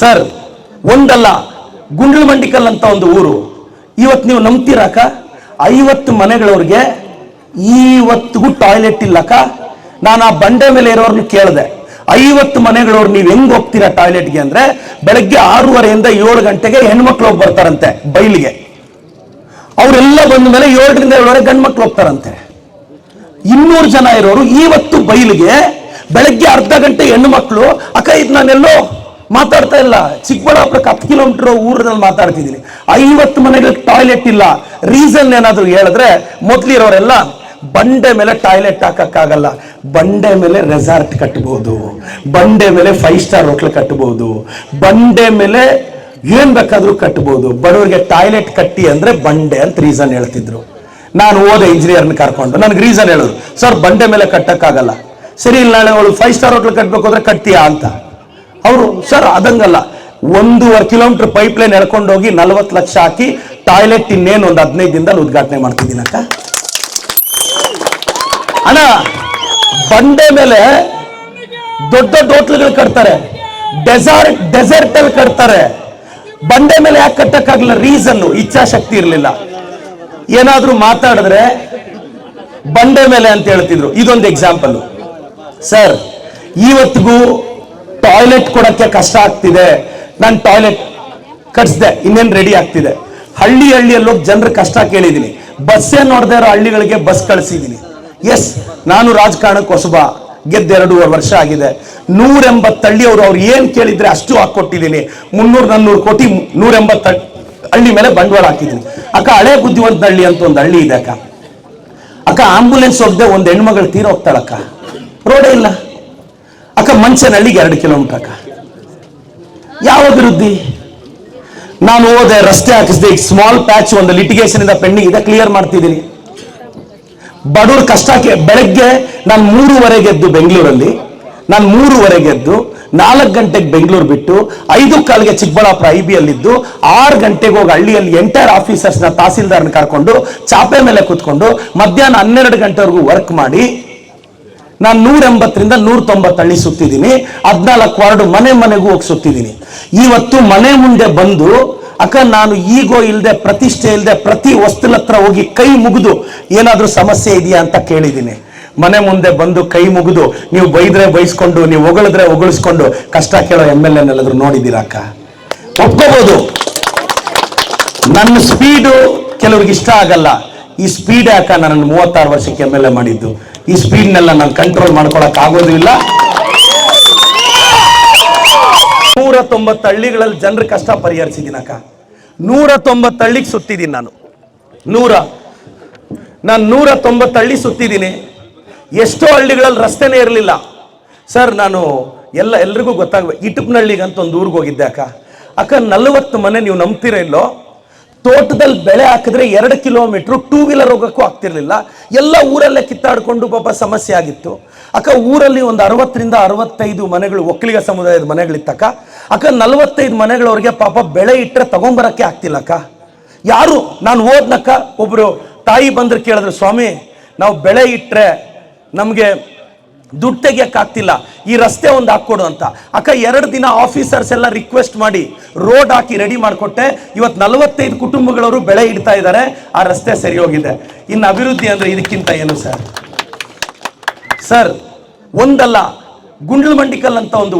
Sir, ಒಂದಲ್ಲ ಗುಂಡ್ಲು ಮಂಡಿಕಲ್ ಅಂತ ಒಂದು ಊರು. ಇವತ್ತು ನೀವು ನಂಬ್ತೀರಾಕ? ಐವತ್ತು ಮನೆಗಳವ್ರಿಗೆ ಇವತ್ತಿಗೂ ಟಾಯ್ಲೆಟ್ ಇಲ್ಲಕ್ಕ. ನಾನು ಆ ಬಂಡೆ ಮೇಲೆ ಇರೋರ್ನ ಕೇಳಿದೆ. ಐವತ್ತು ಮನೆಗಳವ್ರು ನೀವು ಹೆಂಗ್ ಹೋಗ್ತೀರಾ ಟಾಯ್ಲೆಟ್ಗೆ ಅಂದ್ರೆ ಬೆಳಗ್ಗೆ ಆರೂವರೆಯಿಂದ ಏಳು ಗಂಟೆಗೆ ಹೆಣ್ಮಕ್ಳು ಹೋಗಿ ಬರ್ತಾರಂತೆ ಬೈಲಿಗೆ. ಅವರೆಲ್ಲ ಬಂದ ಮೇಲೆ ಏಳರಿಂದ ಏಳುವರೆ ಗಂಡು ಮಕ್ಳು ಹೋಗ್ತಾರಂತೆ. ಇನ್ನೂರು ಜನ ಇರೋರು ಇವತ್ತು ಬೈಲಿಗೆ ಬೆಳಗ್ಗೆ ಅರ್ಧ ಗಂಟೆ ಹೆಣ್ಣು ಮಕ್ಕಳು ಅಕ್ಕ, ಇದು ನಾನೆಲ್ಲೋ ಮಾತಾಡ್ತಾ ಇಲ್ಲ. ಚಿಕ್ಕಬಳ್ಳಾಪುರಕ್ಕೆ ಹತ್ತು ಕಿಲೋಮೀಟರ್ ಊರಿನಲ್ಲಿ ಮಾತಾಡ್ತಿದ್ದೀನಿ. ಐವತ್ತು ಮನೆಗಳಿಗೆ ಟಾಯ್ಲೆಟ್ ಇಲ್ಲ. ರೀಸನ್ ಏನಾದರೂ ಹೇಳಿದ್ರೆ ಮೊದ್ಲಿರೋರೆಲ್ಲ ಬಂಡೆ ಮೇಲೆ ಟಾಯ್ಲೆಟ್ ಹಾಕಕ್ಕಾಗಲ್ಲ. ಬಂಡೆ ಮೇಲೆ ರೆಸಾರ್ಟ್ ಕಟ್ಬೋದು. ಬಂಡೆ ಮೇಲೆ ಫೈವ್ ಸ್ಟಾರ್ ಹೋಟ್ಲ್ ಕಟ್ಬೋದು. ಬಂಡೆ ಮೇಲೆ ಏನ್ ಬೇಕಾದ್ರೂ ಕಟ್ಬೋದು. ಬಡವರಿಗೆ ಟಾಯ್ಲೆಟ್ ಕಟ್ಟಿ ಅಂದ್ರೆ ಬಂಡೆ ಅಂತ ರೀಸನ್ ಹೇಳ್ತಿದ್ರು. ನಾನು ಓದೆ ಇಂಜಿನಿಯರ್ನ ಕರ್ಕೊಂಡು. ನನಗೆ ರೀಸನ್ ಹೇಳೋದು, ಸರ್, ಬಂಡೆ ಮೇಲೆ ಕಟ್ಟಕ್ಕಾಗಲ್ಲ. ಸರಿ, ಇಲ್ಲ ನಾಳೆ ಅವಳು ಫೈವ್ ಸ್ಟಾರ್ ಹೋಟ್ಲ್ ಕಟ್ಟಬೇಕು ಅಂದ್ರೆ ಕಟ್ತೀಯಾ? ಅಂತ. ಅವರು ಸರ್ ಅದಂಗಲ್ಲ ಒಂದೂವರೆ ಕಿಲೋಮೀಟರ್ ಪೈಪ್ ಲೈನ್ ಎಳ್ಕೊಂಡೋಗಿ ನಲ್ವತ್ತು ಲಕ್ಷ ಹಾಕಿ ಟಾಯ್ಲೆಟ್ ಇನ್ನೇನು ಒಂದು ಹದಿನೈದು ದಿನದಲ್ಲಿ ಉದ್ಘಾಟನೆ ಮಾಡ್ತಿದ್ದೀನಿ ಅಕ್ಕ. ಅಣ್ಣ, ಬಂಡೆ ಮೇಲೆ ದೊಡ್ಡ ದೊಡ್ಡ ಹೋಟ್ಲುಗಳು ಕಟ್ತಾರೆ. ಡೆಸರ್ಟ್ ಡೆಸರ್ಟ್ ಅಲ್ಲಿ ಕಟ್ತಾರೆ. ಬಂಡೆ ಮೇಲೆ ಯಾಕೆ ಕಟ್ಟಕ್ಕಾಗಲ್ಲ ರೀಸನ್ ಇಚ್ಛಾಶಕ್ತಿ ಇರಲಿಲ್ಲ. ಏನಾದರೂ ಮಾತಾಡಿದ್ರೆ ಬಂಡೆ ಮೇಲೆ ಅಂತ ಹೇಳ್ತಿದ್ರು. ಇದೊಂದು ಎಕ್ಸಾಂಪಲ್ ಸರ್ ಇವತ್ತಿಗೂ ಟಾಯ್ಲೆಟ್ ಕೊಡಕ್ಕೆ ಕಷ್ಟ ಆಗ್ತಿದೆ. ನಾನು ಟಾಯ್ಲೆಟ್ ಕಟ್ಸ್ದೆ, ಇನ್ನೇನು ರೆಡಿ ಆಗ್ತಿದೆ. ಹಳ್ಳಿ ಹಳ್ಳಿಯಲ್ಲಿ ಹೋಗಿ ಜನರ ಕಷ್ಟ ಕೇಳಿದ್ದೀನಿ ಬಸ್ಸೇ ನೋಡದೆ ಇರೋ ಹಳ್ಳಿಗಳಿಗೆ ಬಸ್ ಕಳಿಸಿದ್ದೀನಿ ಎಸ್ ನಾನು ರಾಜಕಾರಣಕ್ಕೆ ಹೊಸಬ. ಗೆದ್ದ ಎರಡೂವರೆ ವರ್ಷ ಆಗಿದೆ. ನೂರ ಎಂಬತ್ತು ಹಳ್ಳಿಯವರು ಅವ್ರು ಏನು ಕೇಳಿದ್ರೆ ಅಷ್ಟು ಹಾಕೊಟ್ಟಿದ್ದೀನಿ ಮುನ್ನೂರು ನಾನ್ನೂರು ಕೋಟಿ ನೂರ ಎಂಬತ್ತು ಹಳ್ಳಿ ಮೇಲೆ ಬಂಡವಾಳ ಹಾಕಿದ್ದೀನಿ ಅಕ್ಕ, ಹಳೆ ಬುದ್ಧಿವಂತ ಹಳ್ಳಿ ಅಂತ ಒಂದು ಹಳ್ಳಿ ಇದೆ ಅಕ್ಕ. ಅಕ್ಕ, ಆಂಬುಲೆನ್ಸ್ ಹೋಗದೆ ಒಂದು ಹೆಣ್ಮಗಳು ತೀರ ಹೋಗ್ತಾಳಕ್ಕ ರೋಡೇ ಇಲ್ಲ. ಮಂಚನಹಳ್ಳಿಗೆ ಎರಡು ಕಿಲೋಮೀಟರ್ ಯಾವ ಅಭಿವೃದ್ಧಿ? ನಾನು ಹೋದೆ ರಸ್ತೆ ಹಾಕಿಸಿದೆ, ಈಗ ಸ್ಮಾಲ್ ಪ್ಯಾಚ್ ಒಂದು ಲಿಟಿಗೇಷನ್ ಇಂದ ಪೆಂಡಿಂಗ್ ಇದೆ ಕ್ಲಿಯರ್ ಮಾಡ್ತಿದ್ದೀನಿ. ಬಡವ್ರ ಕಷ್ಟಕ್ಕೆ, ಬೆಳಗ್ಗೆ ನಾನು ಮೂರುವರೆಗೆ ಎದ್ದು ಬೆಂಗಳೂರಲ್ಲಿ, ನಾನು ಮೂರುವರೆಗೆ ಎದ್ದು ನಾಲ್ಕು ಗಂಟೆಗೆ ಬೆಂಗಳೂರು ಬಿಟ್ಟು ಐದು ಕಾಲಿಗೆ ಚಿಕ್ಕಬಳ್ಳಾಪುರ ಐ ಬಿ ಅಲ್ಲಿದ್ದು ಆರು ಗಂಟೆಗೆ ಹೋಗಿ ಹಳ್ಳಿಯಲ್ಲಿ ಎಂಟೈರ್ ಆಫೀಸರ್ಸ್ನ ತಹಸೀಲ್ದಾರ್ನ ಕರ್ಕೊಂಡು, ಚಾಪೆ ಮೇಲೆ ಕೂತ್ಕೊಂಡು ಮಧ್ಯಾಹ್ನ ಹನ್ನೆರಡು ಗಂಟೆವರೆಗೂ ವರ್ಕ್ ಮಾಡಿ ನಾನು ನೂರ ಎಂಬತ್ತರಿಂದ ನೂರ ತೊಂಬತ್ತು ಹಳ್ಳಿ ಹದಿನಾಲ್ಕು ವಾರ್ಡು ಮನೆ ಮನೆಗೂ ಹೋಗಿ ಸುತ್ತಿದ್ದೀನಿ. ಇವತ್ತು ಮನೆ ಮುಂದೆ ಬಂದು, ಅಕ್ಕ ನಾನು ಈಗೋ ಇಲ್ಲದೆ ಪ್ರತಿಷ್ಠೆ ಇಲ್ಲದೆ ಪ್ರತಿ ವಸ್ತು ಹತ್ರ ಹೋಗಿ ಕೈ ಮುಗಿದು ಏನಾದರೂ ಸಮಸ್ಯೆ ಇದೆಯಾ ಅಂತ ಕೇಳಿದ್ದೀನಿ. ಮನೆ ಮುಂದೆ ಬಂದು ಕೈ ಮುಗಿದು, ನೀವು ಬೈದ್ರೆ ಬೈಸ್ಕೊಂಡು, ನೀವು ಹೊಗಳಿದ್ರೆ ಹೊಗಳಿಸ್ಕೊಂಡು, ಕಷ್ಟ ಕೇಳೋ ಎಂ ಎಲ್ ಎನ್ನೆಲ್ಲಾದ್ರೂ ನೋಡಿದ್ದೀರಾ ಅಕ್ಕ? ಒಪ್ಕೋಬೋದು. ನನ್ನ ಸ್ಪೀಡು ಕೆಲವ್ರಿಗೆ ಇಷ್ಟ ಆಗಲ್ಲ. ಈ ಸ್ಪೀಡ್ ಅಕ್ಕ ನನ್ನ ಮೂವತ್ತಾರು ವರ್ಷಕ್ಕೆ ಎಂ ಎಲ್ ಎ ಮಾಡಿದ್ದು. ಈ ಸ್ಪೀಡ್ನೆಲ್ಲ ನಾನು ಕಂಟ್ರೋಲ್ ಮಾಡ್ಕೊಳಕ್ ಆಗೋದಿಲ್ಲ ಇಲ್ಲ ನೂರ ತೊಂಬತ್ತು ಹಳ್ಳಿಗಳಲ್ಲಿ ಜನರ ಕಷ್ಟ ಪರಿಹರಿಸಿದ್ದೀನಿ ಅಕ್ಕ ನೂರ ತೊಂಬತ್ತು ಹಳ್ಳಿಗೆ ಸುತ್ತಿದ್ದೀನಿ ನಾನು. ನೂರ. ನಾನು ನೂರ ತೊಂಬತ್ತು ಹಳ್ಳಿ ಸುತ್ತಿದ್ದೀನಿ. ಎಷ್ಟೋ ಹಳ್ಳಿಗಳಲ್ಲಿ ರಸ್ತೆನೇ ಇರಲಿಲ್ಲ. ಸರ್, ನಾನು ಎಲ್ಲ ಎಲ್ರಿಗೂ ಗೊತ್ತಾಗಬೇಕು. ಇಟುಪ್ನಹಳ್ಳಿಗೆ ಅಂತ ಒಂದು ಊರಿಗೆ ಹೋಗಿದ್ದೆ ಅಕ್ಕ. ಅಕ್ಕ, ನಲವತ್ತು ಮನೆ ನೀವು ನಂಬ್ತೀರ ಇಲ್ಲೋ? ತೋಟದಲ್ಲಿ ಬೆಳೆ ಹಾಕಿದ್ರೆ ಎರಡು ಕಿಲೋಮೀಟ್ರು ಟೂ ವೀಲರ್ ಹೋಗೋಕ್ಕೂ ಆಗ್ತಿರ್ಲಿಲ್ಲ. ಎಲ್ಲ ಊರಲ್ಲೇ ಕಿತ್ತಾಡಿಕೊಂಡು ಪಾಪ ಸಮಸ್ಯೆ ಆಗಿತ್ತು. ಅಕ್ಕ, ಊರಲ್ಲಿ ಒಂದು ಅರವತ್ತರಿಂದ ಅರವತ್ತೈದು ಮನೆಗಳು, ಒಕ್ಕಲಿಗ ಸಮುದಾಯದ ಮನೆಗಳಿತ್ತಕ್ಕ ಅಕ್ಕ. ನಲವತ್ತೈದು ಮನೆಗಳವ್ರಿಗೆ ಪಾಪ ಬೆಳೆ ಇಟ್ಟರೆ ತಗೊಂಬರೋಕ್ಕೆ ಆಗ್ತಿಲ್ಲ ಅಕ್ಕ. ಯಾರು? ನಾನು ಓದ್ನಕ್ಕ ಒಬ್ಬರು ತಾಯಿ ಬಂದರು ಕೇಳಿದ್ರು, ಸ್ವಾಮಿ, ನಾವು ಬೆಳೆ ಇಟ್ಟರೆ ನಮಗೆ ದುಡ್ಡು ತೆಗಿಯೋಕ್ಕಾಗ್ತಿಲ್ಲ ಈ ರಸ್ತೆ ಒಂದು ಹಾಕ್ಕೊಡು ಅಂತ. ಅಕ್ಕ, ಎರಡು ದಿನ ಆಫೀಸರ್ಸ್ ಎಲ್ಲ ರಿಕ್ವೆಸ್ಟ್ ಮಾಡಿ ರೋಡ್ ಹಾಕಿ ರೆಡಿ ಮಾಡಿಕೊಟ್ಟೆ. ಇವತ್ತು ನಲವತ್ತೈದು ಕುಟುಂಬಗಳವರು ಬೆಳೆ ಇಡ್ತಾ ಇದ್ದಾರೆ. ಆ ರಸ್ತೆ ಸರಿ ಹೋಗಿದೆ. ಇನ್ನು ಅಭಿವೃದ್ಧಿ ಅಂದ್ರೆ ಇದಕ್ಕಿಂತ ಏನು, ಸರ್? ಸರ್, ಒಂದಲ್ಲ ಗುಂಡ್ಲು ಮಂಡಿಕಲ್ ಅಂತ ಒಂದು